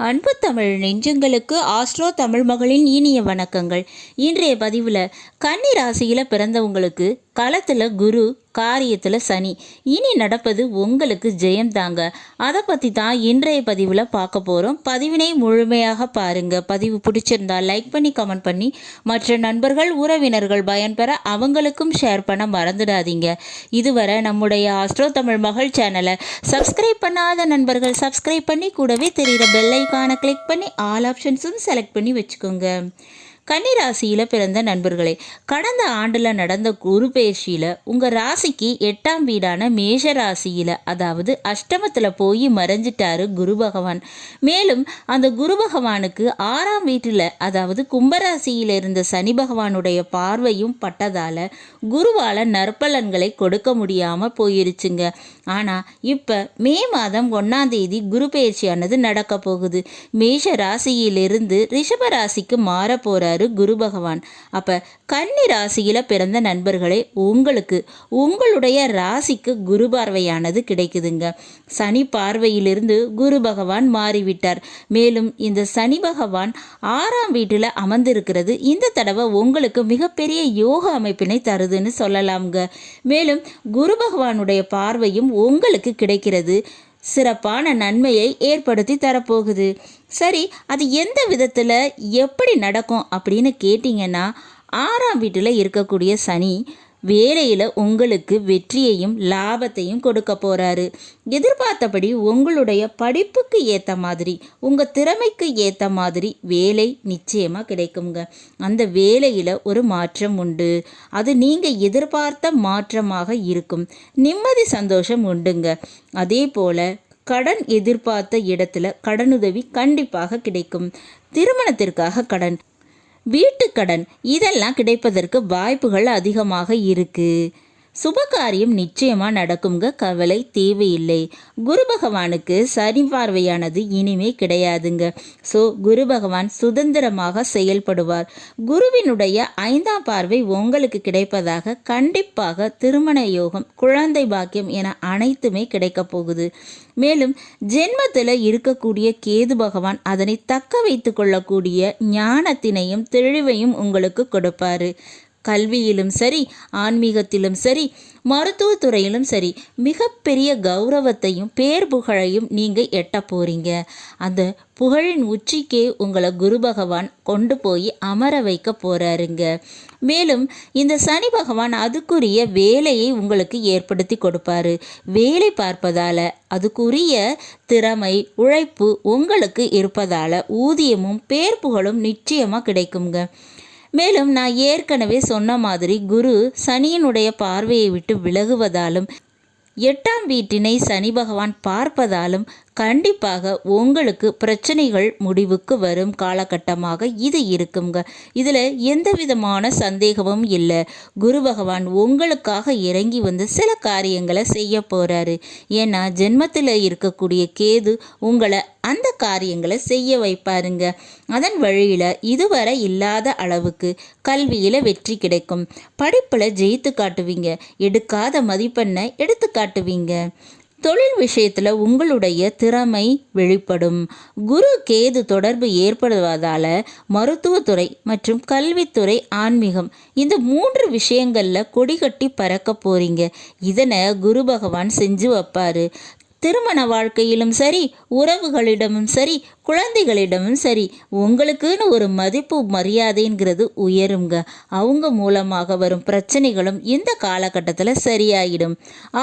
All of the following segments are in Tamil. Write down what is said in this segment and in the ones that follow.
அன்பு தமிழ் நெஞ்சங்களுக்கு ஆஸ்ட்ரோ தமிழ் மகளின் இனிய வணக்கங்கள். இன்றைய பதிவில் கன்னி ராசியில் பிறந்தவங்களுக்கு களத்தில் குரு காரியத்தில் சனி. இனி நடப்பது உங்களுக்கு ஜெயம் தாங்க. அதை பற்றி தான் இன்றைய பதிவில் பார்க்க போகிறோம் பதிவினை முழுமையாக பாருங்கள் பதிவு பிடிச்சிருந்தா லைக் பண்ணி கமெண்ட் பண்ணி மற்ற நண்பர்கள் உறவினர்கள் பயன்பெற அவங்களுக்கும் ஷேர் பண்ண மறந்துடாதீங்க. இதுவரை நம்முடைய ஆஸ்ட்ரோ தமிழ் மகள் சேனலை சப்ஸ்கிரைப் பண்ணாத நண்பர்கள் சப்ஸ்கிரைப் பண்ணி கூடவே தெரிகிற பெல் ஐக்கானை கிளிக் பண்ணி ஆல் ஆப்ஷன்ஸும் செலக்ட் பண்ணி வச்சுக்கோங்க. கன்னிராசியில் பிறந்த நண்பர்களே கடந்த ஆண்டில் நடந்த குரு பயிற்சியில் உங்கள் ராசிக்கு எட்டாம் வீடான மேஷ ராசியில் அதாவது அஷ்டமத்தில் போய் மறைஞ்சிட்டாரு குரு பகவான். மேலும் அந்த குரு பகவானுக்கு ஆறாம் வீட்டில் அதாவது கும்பராசியில் இருந்த சனி பகவானுடைய பார்வையும் பட்டதால் குருவால் நற்பலன்களை கொடுக்க முடியாமல் போயிருச்சுங்க. ஆனால் இப்போ மே மாதம் ஒன்றாம் தேதி குரு பயிற்சியானது நடக்க போகுது. மேஷ ராசியிலிருந்து ரிஷப ராசிக்கு மாற போகிறார் சொல்கிறாரு குரு பகவான். அப்போ கன்னி ராசியில் பிறந்த நண்பர்களே உங்களுக்கு உங்களுடைய ராசிக்கு குரு பார்வையானது கிடைக்குதுங்க. சனி பார்வையிலிருந்து குரு பகவான் மாறிவிட்டார். மேலும் இந்த சனி பகவான் ஆறாம் வீட்டில் அமர்ந்திருக்கிறது. இந்த தடவை உங்களுக்கு மிகப்பெரிய யோக அமைப்பினை தருதுன்னு சொல்லலாம்ங்க. மேலும் குரு பகவானுடைய பார்வையும் உங்களுக்கு கிடைக்கிறது. சிறப்பான நன்மையை ஏற்படுத்தி தரப்போகுது. சரி அது எந்த விதத்தில் எப்படி நடக்கும் அப்படின்னு கேட்டிங்கன்னா ஆறாம் வீட்டில் இருக்கக்கூடிய சனி வேலையில் உங்களுக்கு வெற்றியையும் லாபத்தையும் கொடுக்க போகிறாரு எதிர்பார்த்தபடி உங்களுடைய படிப்புக்கு ஏற்ற மாதிரி உங்கள் திறமைக்கு ஏற்ற மாதிரி வேலை நிச்சயமாக கிடைக்குங்க அந்த வேலையில் ஒரு மாற்றம் உண்டு. அது நீங்கள் எதிர்பார்த்த மாற்றமாக இருக்கும். நிம்மதி சந்தோஷம் உண்டுங்க. அதே போல் கடன் எதிர்பார்த்த இடத்துல கடனுதவி கண்டிப்பாக கிடைக்கும். திருமணத்திற்காக கடன் வீட்டுக்கடன். இதெல்லாம் கிடைப்பதற்கு வாய்ப்புகள் அதிகமாக இருக்குது சுபகாரியம் நிச்சயமாக நடக்குங்க கவலை தேவையில்லை. குரு பகவானுக்கு சனி பார்வையானது இனிமே கிடையாதுங்க. ஸோ குரு பகவான் சுதந்திரமாக செயல்படுவார். குருவினுடைய ஐந்தாம் பார்வை உங்களுக்கு கிடைப்பதாக கண்டிப்பாக திருமண யோகம் குழந்தை பாக்கியம் என அனைத்துமே கிடைக்க போகுது. மேலும் ஜென்மத்தில் இருக்கக்கூடிய கேது பகவான் அதனை தக்க வைத்து கொள்ளக்கூடிய ஞானத்தினையும் தெளிவையும் உங்களுக்கு கொடுப்பாரு. கல்வியிலும் சரி ஆன்மீகத்திலும் சரி மருத்துவத்துறையிலும் சரி மிகப்பெரிய கௌரவத்தையும் பேர் புகழையும் நீங்கள் எட்ட போகிறீங்க அந்த புகழின் உச்சிக்கே உங்களை குரு பகவான் கொண்டு போய் அமர வைக்க போகிறாருங்க மேலும் இந்த சனி பகவான் அதுக்குரிய வேலையை உங்களுக்கு ஏற்படுத்தி கொடுப்பாரு. வேலை பார்ப்பதால் அதுக்குரிய திறமை உழைப்பு உங்களுக்கு இருப்பதால் ஊதியமும் பேர் புகழும் நிச்சயமாக கிடைக்குங்க மேலும் நான் ஏற்கனவே சொன்ன மாதிரி குரு சனியினுடைய பார்வையை விட்டு விலகுவதாலும் எட்டாம் வீட்டினை சனி பகவான் பார்ப்பதாலும் கண்டிப்பாக உங்களுக்கு பிரச்சனைகள் முடிவுக்கு வரும் காலகட்டமாக இது இருக்குங்க. இதில் எந்த விதமான சந்தேகமும் இல்லை. குரு பகவான் உங்களுக்காக இறங்கி வந்து சில காரியங்களை செய்ய போகிறாரு ஏன்னா ஜென்மத்தில் இருக்கக்கூடிய கேது உங்களை அந்த காரியங்களை செய்ய வைப்பாருங்க. அதன் வழியில் இதுவரை இல்லாத அளவுக்கு கல்வியில் வெற்றி கிடைக்கும். படிப்பில் ஜெயித்து காட்டுவீங்க. எடுக்காத மதிப்பெண்ணை எடுத்து காட்டுவீங்க. தொழில் விஷயத்தில் உங்களுடைய திறமை வெளிப்படும். குரு கேது தொடர்பு ஏற்படுவதால் மருத்துவத்துறை மற்றும் கல்வித்துறை ஆன்மீகம் இந்த மூன்று விஷயங்களில் கொடிகட்டி பறக்க போகிறீங்க இதனை குரு பகவான் செஞ்சு வைப்பார். திருமண வாழ்க்கையிலும் சரி உறவுகளிடமும் சரி குழந்தைகளிடமும் சரி உங்களுக்குன்னு ஒரு மதிப்பு மரியாதைங்கிறது உயருங்க அவங்க மூலமாக வரும் பிரச்சனைகளும் இந்த காலகட்டத்தில் சரியாயிடும்.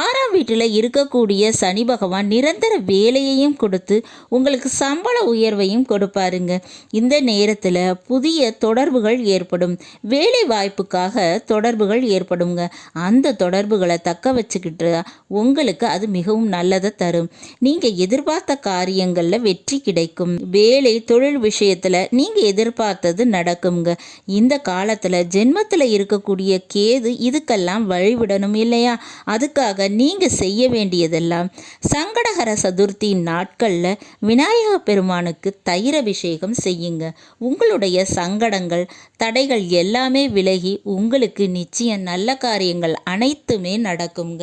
ஆறாம் வீட்டில் இருக்கக்கூடிய சனி பகவான் நிரந்தர வேலையையும் கொடுத்து உங்களுக்கு சம்பள உயர்வையும் கொடுப்பாருங்க. இந்த நேரத்தில் புதிய தொடர்புகள் ஏற்படும். வேலை வாய்ப்புக்காக தொடர்புகள் ஏற்படுங்க. அந்த தொடர்புகளை தக்க வச்சுக்கிட்டு உங்களுக்கு அது மிகவும் நல்லதை தரும். நீங்கள் எதிர்பார்த்த காரியங்களில் வெற்றி கிடைக்கும். வேலை தொழில் விஷயத்தில் நீங்கள் எதிர்பார்த்தது நடக்குங்க இந்த காலத்தில் ஜென்மத்தில் இருக்கக்கூடிய கேது இதுக்கெல்லாம் வழிவிடணும் இல்லையா? அதுக்காக நீங்கள் செய்ய வேண்டியதெல்லாம் சங்கடகர சதுர்த்தி நாட்களில் விநாயக பெருமானுக்கு தயிர அபிஷேகம் செய்யுங்க. உங்களுடைய சங்கடங்கள் தடைகள் எல்லாமே விலகி உங்களுக்கு நிச்சயம் நல்ல காரியங்கள் அனைத்துமே நடக்குங்க